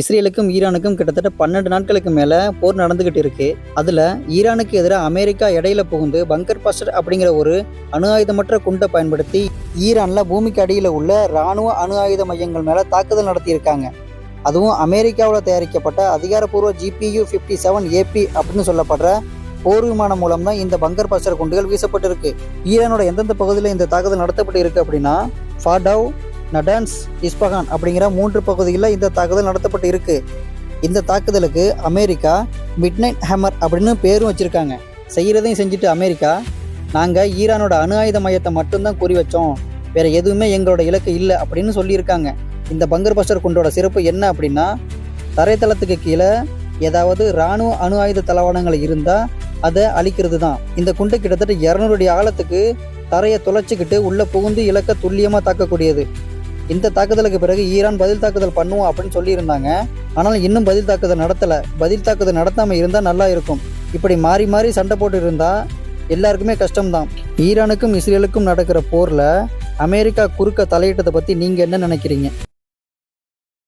இஸ்ரேலுக்கும் ஈரானுக்கும் கிட்டத்தட்ட பன்னெண்டு நாட்களுக்கு மேலே போர் நடந்துகிட்டு இருக்கு. அதில் ஈரானுக்கு எதிராக அமெரிக்கா இடையில புகுந்து பங்கர் பாஸ்டர் அப்படிங்கிற ஒரு அணு ஆயுதமற்ற குண்டை பயன்படுத்தி ஈரானில் பூமிக்கு அடியில் உள்ள இராணுவ அணு ஆயுத மையங்கள் மேலே தாக்குதல் நடத்தியிருக்காங்க. அதுவும் அமெரிக்காவில் தயாரிக்கப்பட்ட அதிகாரப்பூர்வ ஜிபியு ஃபிஃப்டி செவன் ஏபி அப்படின்னு சொல்லப்படுற போர் விமானம் மூலம் தான் இந்த பங்கர் பாஸ்டர் குண்டுகள் வீசப்பட்டிருக்கு. ஈரானோட எந்தெந்த பகுதியில் இந்த தாக்குதல் நடத்தப்பட்டு இருக்கு அப்படின்னா ஃபாடவ் நடான்ஸ் இஸ்பகான் அப்படிங்கிற மூன்று பகுதிகளில் இந்த தாக்குதல் நடத்தப்பட்டு இருக்கு. இந்த தாக்குதலுக்கு அமெரிக்கா மிட்நைட் ஹேமர் அப்படின்னு பேரும் வச்சுருக்காங்க. செய்கிறதையும் செஞ்சுட்டு அமெரிக்கா நாங்கள் ஈரானோட அணு ஆயுத மையத்தை மட்டும்தான் குறி வச்சோம். வேற எதுவுமே எங்களோட இலக்கு இல்லை அப்படின்னு சொல்லியிருக்காங்க. இந்த பங்கர் பஸ்டர் குண்டோட சிறப்பு என்ன அப்படின்னா தரைத்தளத்துக்கு கீழே ஏதாவது இராணுவ அணு ஆயுத தளவாடங்கள் இருந்தால் அதை அழிக்கிறது தான் இந்த குண்டு கிட்டத்தட்ட இரநூறு அடி ஆழத்துக்கு தரையை துளைச்சிக்கிட்டு உள்ளே புகுந்து இலக்க துல்லியமாக தாக்கக்கூடியது. இந்த தாக்குதலுக்கு பிறகு ஈரான் பதில் தாக்குதல் பண்ணுவோம் அப்படின்னு சொல்லியிருந்தாங்க. ஆனால் இன்னும் பதில் தாக்குதல் நடத்தலை. பதில் தாக்குதல் நடத்தாமல் இருந்தால் நல்லா இருக்கும். இப்படி மாறி மாறி சண்டை போட்டு இருந்தால் எல்லாருக்குமே கஷ்டம்தான். ஈரானுக்கும் இஸ்ரேலுக்கும் நடக்கிற போரில் அமெரிக்கா குறுக்க தலையிட்டதை பற்றி நீங்கள் என்ன நினைக்கிறீங்க?